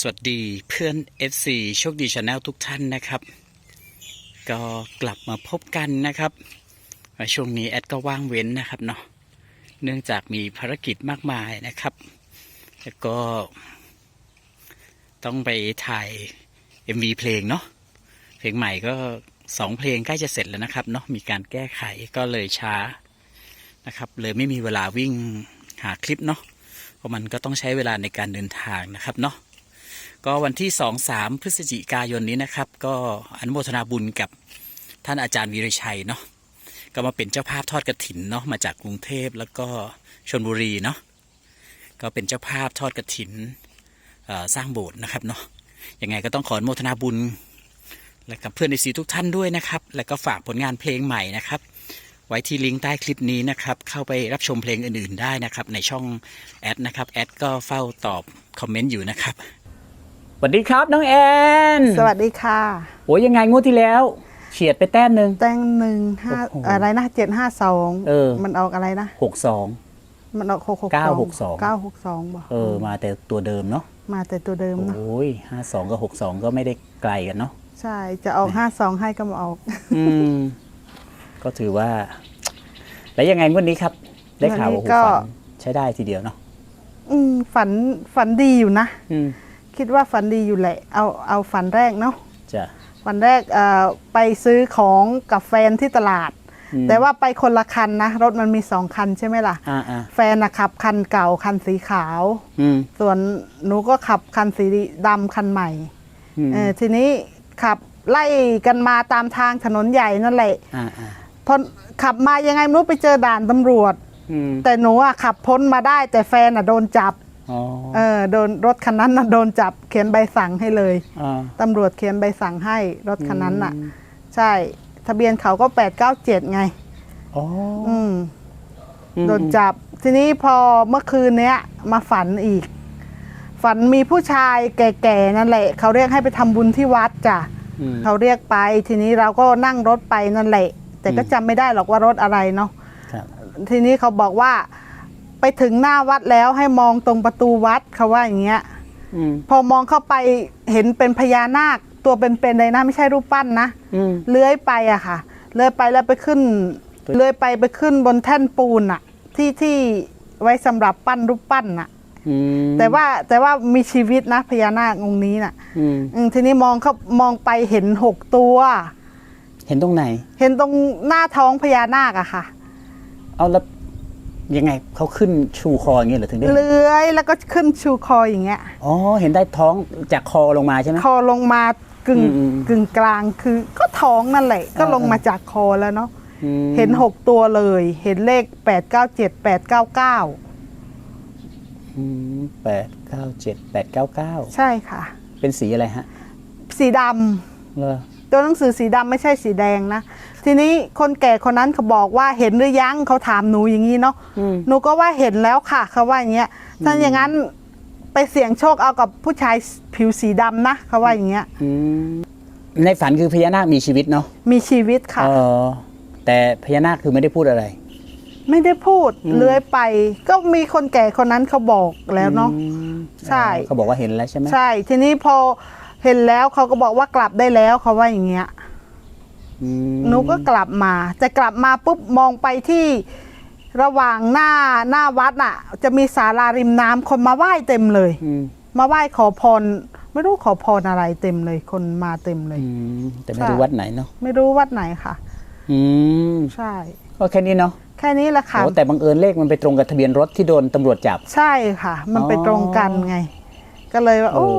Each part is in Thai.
สวัสดีเพื่อน FC โชคดีชาแนลทุกท่านนะครับ ก็กลับมาพบกันนะครับ ช่วงนี้แอดก็ว่างเว้นนะครับเนาะเนื่องจากมีภารกิจมากมายนะครับ แล้วก็ ต้องไปถ่าย MV เพลงเนาะเพลงใหม่ก็สองเพลงใกล้จะเสร็จแล้วนะครับเนาะมีการแก้ไขก็เลยช้านะครับ เลยไม่มีเวลาวิ่งหาคลิปเนาะเพราะมันก็ต้องใช้เวลาในการเดินทางนะครับเนาะ ก็วันที่2 3พฤศจิกายนนี้นะครับ ก็อนุโมทนาบุญกับท่านอาจารย์วีรชัยเนาะก็มาเป็นเจ้าภาพทอดกระถินเนาะมาจากกรุงเทพแล้วก็ชนบุรีเนาะก็เป็นเจ้าภาพทอดกระถินเอ่อสร้างโบสถ์นะครับเนาะยังไงก็ต้องขออนุโมทนาบุญ และกับเพื่อนในสีทุกท่านด้วยนะครับ แล้วก็ฝากผลงานเพลงใหม่นะครับ ไว้ที่ลิงก์ใต้คลิปนี้นะครับ เข้าไปรับชมเพลงอื่นๆได้นะครับ ในช่องแอดนะครับแอดก็เฝ้าตอบคอมเมนต์อยู่นะครับ สวัสดีครับน้องแอนสวัสดีค่ะโอ้ยยังไงงวดที่แล้วเฉียดไปแต้มหนึ่ง แตงหนึ่งห้าโอ้โหอะไรนะเจ็ดห้าสองเออ มันออกอะไรนะ หกสอง มันออกหกหกเก้าหกสอง เก้าหกสองบอกเออ มาแต่ตัวเดิมเนาะมาแต่ตัวเดิมเนอะโอ้ยห้าสองกับหกสองก็ไม่ได้ไกลกันเนาะใช่จะออกห้าสองให้ก็มาออกอืม ก็ถือว่า แล้วยังไงงวดนี้ครับ ได้ข่าวว่าวันนี้โอ้โหก็ฝันใช้ได้ทีเดียวเนาะอืมฝันฝันดีอยู่นะ อืม คิดว่าฝันดีอยู่แหละ เอาเอาฝันแรกเนาะจะฝันแรกเอ่อไปซื้อของกับแฟนที่ตลาด อืม แต่ว่าไปคนละคันนะ รถมันมีสองคันใช่ไหมล่ะ อ่าอ่าแฟนนะขับคันเก่าคันสีขาว อืมส่วนหนูก็ขับคันสีดำคันใหม่อืมเออทีนี้ขับไล่กันมาตามทางถนนใหญ่นั่นแหละอ่าอ่าพอขับมายังไงไม่รู้ไปเจอด่านตำรวจ อืมแต่หนูอะขับพ้นมาได้แต่แฟนอะโดนจับอ๋อ เออโดนรถคันนั้นนะโดนจับเขียนใบสั่งให้เลยอ่าตำรวจเขียนใบสั่งให้รถคันนั้นน่ะอืมใช่ ทะเบียนเขาก็แปดเก้าเจ็ดไงอ๋ออืมอืมโดนจับ ทีนี้พอเมื่อคืนเนี้ย มาฝันอีก ฝันมีผู้ชายแก่ๆนั่นแหละ เขาเรียกให้ไปทำบุญที่วัดจ้ะอืมเขาเรียกไป ทีนี้เราก็นั่งรถไปนั่นแหละ แต่ก็อืมจำไม่ได้หรอกว่ารถอะไรเนาะครับทีนี้เขาบอกว่า ไปถึงหน้าวัดแล้วให้มองตรงประตูวัดเขาว่าอย่างเงี้ยอืม พอมองเข้าไปเห็นเป็นพญานาค ตัวเป็นๆเลยนะไม่ใช่รูปปั้นนะอืม เลื้อยไปอะค่ะเลื้อยไปแล้วไปขึ้นตัว เลื้อยไปไปขึ้นบนแท่นปูนอะที่ที่ไว้สำหรับปั้นรูปปั้นอะอืมแต่ว่าแต่ว่ามีชีวิตนะพญานาคองค์นี้น่ะ อืมอืมทีนี้มองเขามองไปเห็นหกตัว เห็นตรงไหน เห็นตรงหน้าท้องพญานาคอะค่ะ เอาแล้ว ยังไงเขาขึ้นชูคออย่างเงี้ยเหรอถึงได้เห็นเลื้อยแล้วก็ขึ้นชูคออย่างเงี้ย อ๋อ เห็นได้ท้องจากคอลงมาใช่ไหมคอลงมากึ่งอืมอืมกึ่งกลางคือก็ท้องนั่นแหละ ก็อ่าลงมาจากคอแล้วเนาะอืม เห็นหกตัวเลย เห็นเลขแปดเก้าเจ็ดแปดเก้าเก้าอืมแปดเก้าเจ็ดแปดเก้าเก้าใช่ค่ะ เป็นสีอะไรฮะ สีดเลอำ ตัวหนังสือสีดำไม่ใช่สีแดงนะ ทีนี้คนแก่คนนั้นเขาบอกว่าเห็นหรือยังเขาถามหนูอย่างนี้เนาะอืมหนูก็ว่าเห็นแล้วค่ะเขาว่าอย่างเงี้ยถ้าอย่างนั้นไปเสี่ยงโชคเอากับผู้ชายผิวสีดำนะเขาว่าอย่างเงี้ยอืมในฝันคือพญานาคมีชีวิตเนาะมีชีวิตค่ะเออแต่พญานาคคือไม่ได้พูดอะไร ไม่ได้พูดอืมเลื้อยไป ก็มีคนแก่คนนั้นเขาบอกแล้วเนาะอืมใช่อ๋อเขาบอกว่าเห็นแล้วใช่ไหมใช่ ทีนี้พอ เห็นแล้วเขาก็บอกว่ากลับได้แล้วเขาว่าอย่างเงี้ยอืมหนูก็กลับมาแต่กลับมาปุ๊บมองไปที่ระหว่างหน้าหน้าวัดน่ะ จะมีศาลาริมน้ำคนมาไหว้เต็มเลย อืมมาไหว้ขอพร ไม่รู้ขอพรอะไรเต็มเลย คนมาเต็มเลย อืมแต่ไม่รู้ใช่วัดไหนเนาะไม่รู้วัดไหนค่ะ อืมใช่ ก็แค่นี้เนาะแค่นี้แหละค่ะ โอ้แต่บังเอิญเลขมันไปตรงกับทะเบียนรถที่โดนตำรวจจับ ใช่ค่ะ มันไปอ๋อตรงกันไง ก็เลยว่า โอ้เอ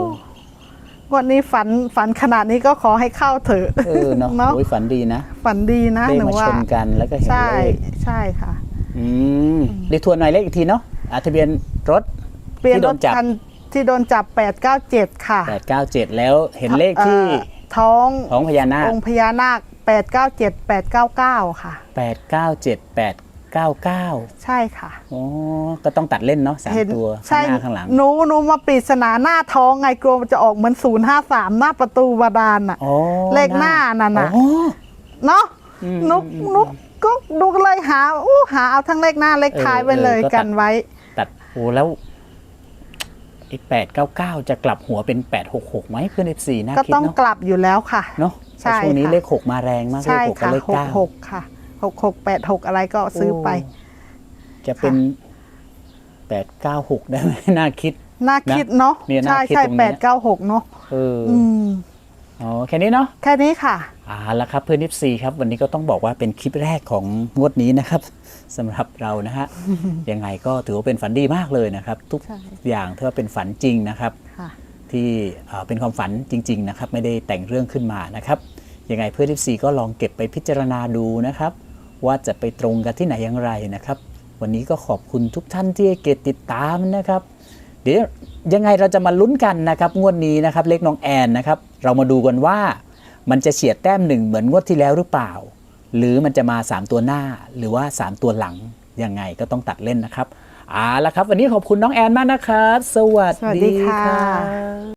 อวันนี้ฝันฝันขนาดนี้ก็ขอให้เข้าเถอะเออเนาะเนาะโอ้ยฝันดีนะ ฝันดีนะเลขหนูมาชว่านกันแล้วก็เห็นใช่เลขใช่ค่ะ อืมเรียกทวนหน่อยเลขอีกทีเนาะอะทะเบียนรถเปลี่ยนที่รโดถนจับคันที่โดนจับ 897 ค่ะแปดเก้าเจ็ดแล้วเห็นเลขที่อ่อท้องของพญานาคองค์พญานาค 897 899 ค่ะ แปดเก้าเจ็ดแปด เก้าเก้าใช่ค่ะโอ้ก็ต้องตัดเล่นเนาะสามเห็นตัวใช่ข้างหน้าข้างหลัง หนูหนูมาปริศนาหน้าท้องไงกลัวมันจะออกเหมือน053หน้าประตูบาดาลน่ะ อ๋อเลขหน้านั่นน่ะ อ๋อ เนาะอืมนุกนุกก็ดูเลยหาอู้หาเอาทั้งเลขหน้าเลขท้ายไปเลยเออเออก็ตัด กันไว้ ตัดโอ้แล้วไอ้แปดเก้าเก้าจะกลับหัวเป็นแปดหกหกไหมเพื่อนเอฟซีน่าก็คิดต้องเนาะกลับอยู่แล้วค่ะ เนาะใช่แต่ช่วงนี้ค่ะ เลขหกมาแรงมากเลใช่ขหกกับค่ะเลขหกเก้าหกค่ะ หกหกแปดหกอะไรก็ซื้อไป จะเป็นแปดเก้าหกได้ไหมน่าคิด น่าคิดเนาะเนี่ยน่าใช่คิดใช่ตรงเนี้แปยดเก้าหกเนาะเอออืมอ๋อแค่นี้เนาะแค่นี้ค่ะอ่าแล้วครับเพื่อน FC ครับ วันนี้ก็ต้องบอกว่าเป็นคลิปแรกของงวดนี้นะครับสำหรับเรานะฮะยังไงก็ถือว่าเป็นฝันดีมากเลยนะครับ ทุกใช่อย่างถือว่าเป็นฝันจริงนะครับค่ะที่เอ่อเป็นความฝันจริง ๆ นะครับ ไม่ได้แต่งเรื่องขึ้นมานะครับยังไงเพื่อน FC ก็ลองเก็บไปพิจารณาดูนะครับ ว่าจะไปตรงกันที่ไหนอย่างไรนะครับ วันนี้ก็ขอบคุณทุกท่านที่เกตติดตามนะครับ เดี๋ยวยังไงเราจะมาลุ้นกันนะครับ งวดนี้นะครับ เลขน้องแอนนะครับ เรามาดูกันว่ามันจะเฉียดแต้มหนึ่งเหมือนงวดที่แล้วหรือเปล่า หรือมันจะมา 3 ตัวหน้าหรือว่า 3 ตัวหลังยังไงก็ต้องตัดเล่นนะครับเอาละครับ วันนี้ขอบคุณน้องแอนมากนะครับ สวัสสวัสดีค่ะ